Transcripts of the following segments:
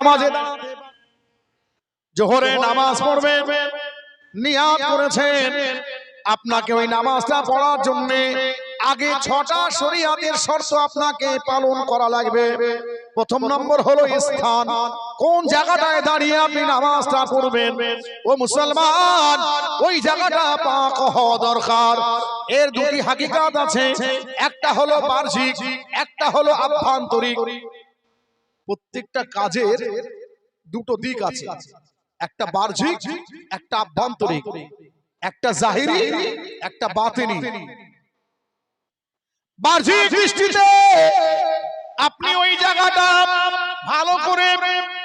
নামাজে দাঁড়াতে জোহরে নামাজ পড়বেন নিয়াত করেছেন। আপনাকে ওই নামাজটা পড়ার জন্য আগে ছটা শরীয়তের শর্ত আপনাকে পালন করা লাগবে। প্রথম নম্বর হলো স্থান। কোন জায়গাটায় দাঁড়িয়ে আপনি নামাজটা পড়বেন? ও মুসলমান ওই জায়গাটা পাক হওয়া দরকার। এর দুটি হাকিকাত আছে। একটা হলো বার্ষিক একটা হলো আভ্যন্তরিক। প্রত্যেকটা কাজের দুটো দিক আছে। একটা বাহ্যিক একটা আভ্যন্তরিক একটা জাহিরি একটা বাতিনি। বাহ্যিক দৃষ্টিতে আপনি ওই জায়গাটা ভালো করে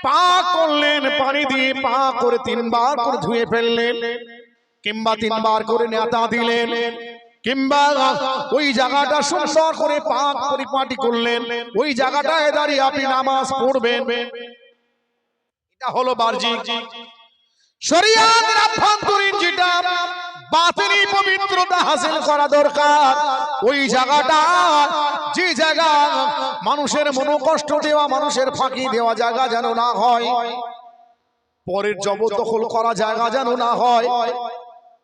পা করলেন পানি দিয়ে পা করে তিনবার করে ধুয়ে ফেললেন কিংবা তিনবার করে নেতা দিলেন। কিংবা ওই জায়গাটা সুন্দর করে পাক পরিপাটি করলেন, ওই জায়গাটায় দাঁড়িয়ে আপনি নামাজ পড়বেন। এটা হলো বাহ্যিক। শরিয়াতের আভ্যন্তরীণ হাসিল করা দরকার। ওই জায়গাটা, যে জায়গা মানুষের দেওয়া, মানুষের ফাঁকি দেওয়া জায়গা যেন না হয়, পরের জবরদখল করা জায়গা যেন না হয়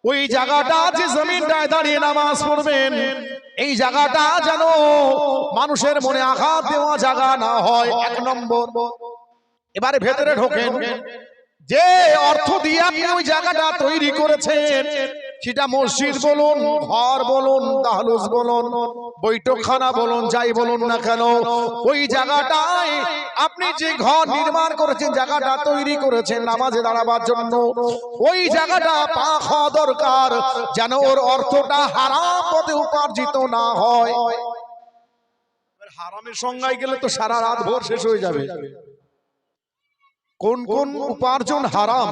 ওই জায়গাটা যে জমিনটায় দাঁড়িয়ে নামাজ পড়বেন এই জায়গাটা যেন মানুষের মনে আঘাত দেওয়া জায়গা না হয় এক নম্বর। এবারে ভেতরে ঢোকেন। যে অর্থ দিয়ে আপনি ওই জায়গাটা তৈরি করেছেন সেটা মসজিদ বলুন, ঘর বলুন, দাহলুস বলুন, বৈঠকখানা বলুন, যাই বলুন না কেন, ওই জায়গাটায় আপনি যে ঘর নির্মাণ করেছেন, জায়গাটা তৈরি করেছেন নামাজে দাঁড়াবার জন্য, ওই জায়গাটা পাক হওয়া দরকার যেন ওর অর্থটা হারাম পথে উপার্জিত না হয়। হারামের সংজ্ঞায় গেলে তো সারা রাত ভোর শেষ হয়ে যাবে। কোন কোন উপার্জন হারাম?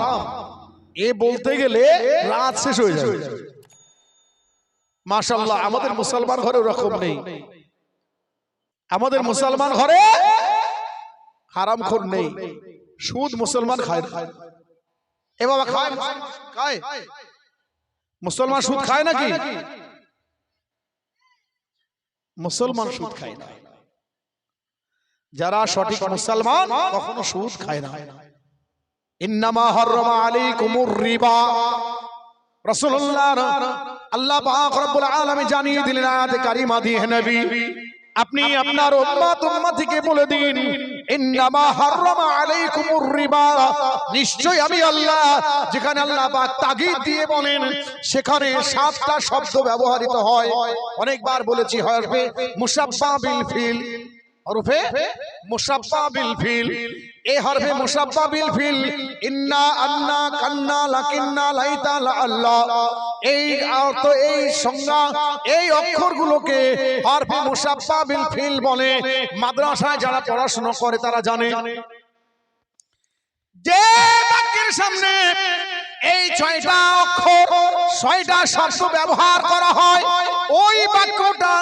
এ বলতে গেলে রাত শেষ হয়ে যাবে। মাশাল্লাহ আমাদের মুসলমান ঘরে ওরকম নেই। আমাদের মুসলমান ঘরে হারাম খোর নেই। সুদ মুসলমান খায়। এ বাবা খায় খায় মুসলমান সুদ খায় নাকি? মুসলমান সুদ খায় না। যারা সঠিক মুসলমান কখনো সুদ খায় না। হাররামা আলাইকুমুর রিবা। আলামিন জানিয়ে আপনি আপনার উম্মত বলে দিন নিশ্চয় আমি আল্লাহ, যেখানে আল্লাহ তাগিদ দিয়ে বলেন, সেখানে সাতটা শব্দ ব্যবহৃত হয়। অনেকবার বলেছি মুসাফফা বিল মুসাফফা বিল ফিল। এই হরফে বিল ফিল। ইন্না কান্না লাইতা আল্লাহ এই অর্থ, এই অক্ষরগুলোকে বিল ফিল বলে। মাদ্রাসায় যারা পড়াশোনা করে, তারা জানে। যে বাক্যের সামনে এই ছয়টা অক্ষর, ছয়টা শব্দ ব্যবহার করা হয় ওই বাক্যটা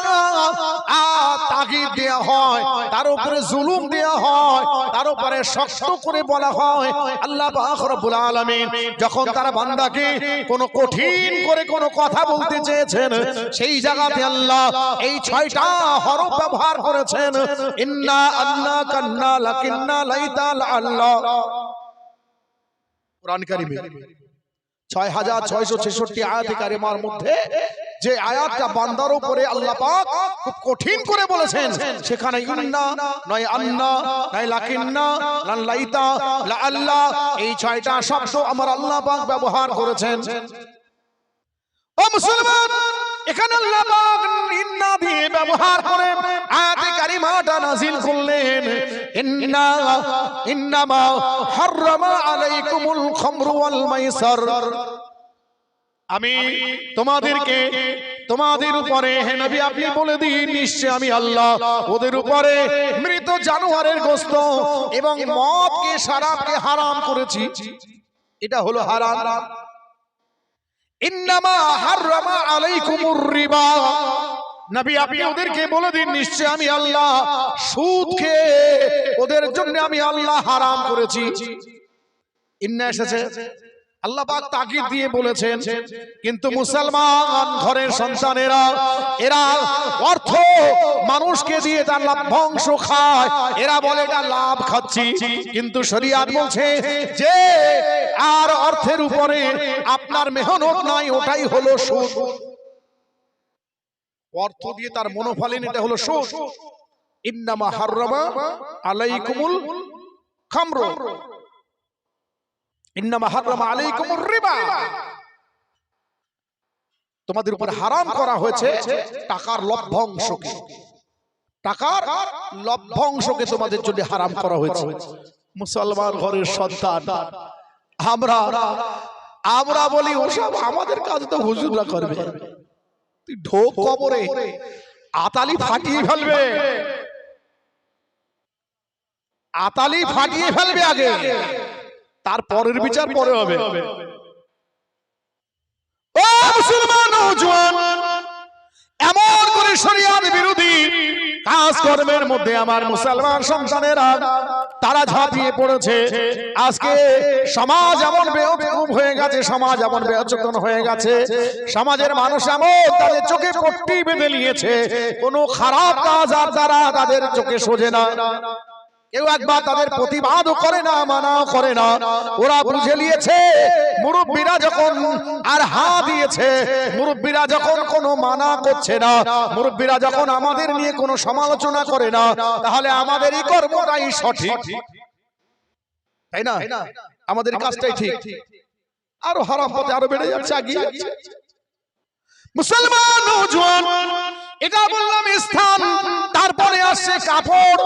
তাগিদ দেওয়া হয়, তার উপরে জুলুম দেওয়া হয়, তার উপরে শক্ত করে বলা হয়, আল্লাহ রব্বুল আলামিন যখন তারা বান্দাকে কোন কঠিন করে কোন কথা বলতে চেয়েছেন, সেই জায়গাতে আল্লাহ এই ছয়টা হরফ ব্যবহার করেছেন, ইন্না আল্লাহ কান্না লাকিন্না লাইতা আল্লাহ ছয় হাজার ছয়শো ছেষট্টি আয়াত মধ্যে যে আয়াতটা বান্দার উপরে আল্লাহ পাক খুব কঠিন করে বলেছেন। সেখানে ইন্না, নয় আন্না, নয় লাকিন্না লাইতা, লা আল্লাহ এই ছয়টা শব্দ আমার আল্লাহ পাক ব্যবহার করেছেন। ও মুসলমান, এখানে আল্লাহ পাক ইন্না দিয়ে ব্যবহার করে আয়াতে কারিমাটা করলেন। ইন্না, ইন্নামা হাররামা আলাইকুমুল খামরু ওয়াল মাইসার আমি তোমাদেরকে তোমাদের উপরে হে নবী আপনি বলে দিন নিশ্চয় আমি আল্লাহ ওদের উপরে মৃত জানোয়ারের গোস্ত এবং মদকে শরাবকে হারাম করেছি। এটা হলো হারাম। ইন্নামা হাররামা আলাইকুমুর রিবা। নবী আপনি ওদেরকে বলে দিন নিশ্চয় আমি আল্লাহ সুদ খেয়ে ওদের জন্য আমি আল্লাহ হারাম করেছি। ইন্না এসেছে। আল্লাহ পাক তাকিদ দিয়ে বলেছেন কিন্তু মুসলমান ঘরের সন্তানেরা এরা অর্থ মানুষকে দিয়ে তার লাভ্যাংশ খায়। এরা বলে এটা লাভ খাচ্ছি। কিন্তু শরিয়াত বলছে যে আর অর্থের উপরে আপনার মেহনত নাই ওটাই হলো সুদ। অর্থ দিয়ে তার মনোফালিন এটা হলো সুদ। ইন্নামা হাররামা আলাইকুমুল খামর ইন্নামা হাররামা আলাইকুমুর রিবা তোমাদের উপর হারাম করা হয়েছে টাকার লভ্যাংশকে। টাকার লভ্যাংশকে তোমাদের জন্য হারাম করা হয়েছে। মুসলমান ঘরের সন্তান, আমরা আমরা বলি, ওসব আমাদের কাজ তো হুজুররা করবে। ঢোক কবরে, আতালি ফাটিয়ে ফেলবে। আতালি ফাটিয়ে ফেলবে আগে। তার পরের বিচার পরে হবে। ও মুসলমান নওজোয়ান এমন করে শরিয়াত বিরোধী কাজকর্মের মধ্যে আমার মুসলমান সন্তানেরা তারা ঝাঁপিয়ে পড়েছে। আজকে সমাজ এমন বেউকুব হয়ে গেছে সমাজ এমন বেচেতন হয়ে গেছে। সমাজের মানুষ এমন তাদের চোখে পট্টি বেঁধে নিয়েছে। কোনো খারাপ কাজ আর তারা তাদের চোখে সোজে না। কেউ একবার তাদের প্রতিবাদও করে না করে না। ওরা মুরব্বীরা যখন আর হা দিয়েছে যখন কোনো মানা করছে না, মুরব্বীরা যখন আমাদের নিয়ে কোনো সমালোচনা করে না, তাহলে আমাদের এই কর্মটাই সঠিক। তাই না? আমাদের কাজটাই ঠিক। আরও হারাম পথে আরও বেড়ে যাচ্ছে আগিয়ে মুসলমান এটা বললাম স্থান তারপরে আসছে কাপড়।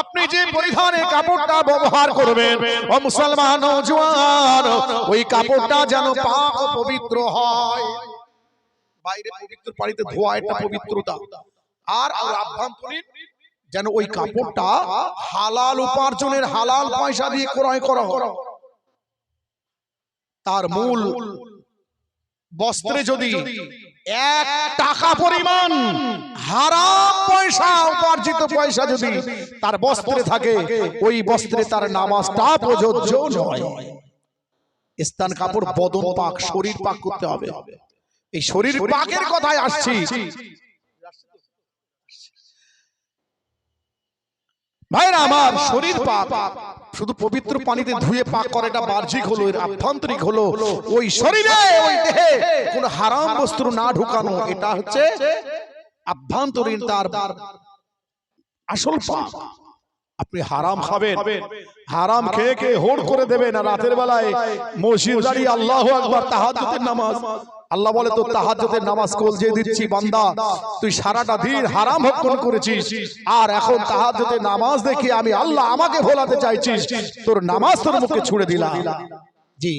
আপনি যে পরিধানে কাপড়টা ব্যবহার করবেন ও মুসলমান নওজোয়ান ওই কাপড়টা যেন পাক ও পবিত্র হয়। বাইরে পবিত্র পানিতে ধোয়া একটা পবিত্রতা। আর আর আভ্যন্তরীণ যেন ওই কাপড়টা হালাল উপার্জনের হালাল পয়সা দিয়ে ক্রয় করা। হয় তার মূল বস্ত্রে যদি এক টাকা পরিমাণ হারাম পয়সা, উপার্জিত পয়সা যদি তার বস্ত্রে থাকে, ওই বস্ত্রে তার নামাজটা প্রযোজ্য নয়। স্থান কাপড়, বদন পাক, শরীর পাক করতে হবে। এই শরীর পাকের কথায় আসছি। ভাইরা আমার শরীর পাক। শুধু পবিত্র পানিতে ধুয়ে পাক করে এটা বাহ্যিক হলো এর আভ্যন্তরিক হলো। ওই শরীরে ওই দেহে কোন হারাম বস্তু না ঢুকানো এটা হচ্ছে আভ্যন্তরীণ তার আসল পাক। আপনি হারাম খাবেন। হারাম খেয়ে খেয়ে হোড় করে দেবেন আর রাতের বেলায় মসজিদ দাঁড়িয়ে আল্লাহ আকবার তাহাজ্জুদের নামাজ। আল্লাহ বলে তোর তাহাজ্জুদের নামাজ কল যে দিচ্ছি বান্দা। তুই সারাটা দিন হারাম ভক্ষণ করেছিস। আর এখন তাহাজ্জুদের নামাজ দেখে আমি আল্লাহ আমাকে ভোলাতে চাইছিস। তোর নামাজ তোর মুখে ছুড়ে দিলাম। জি।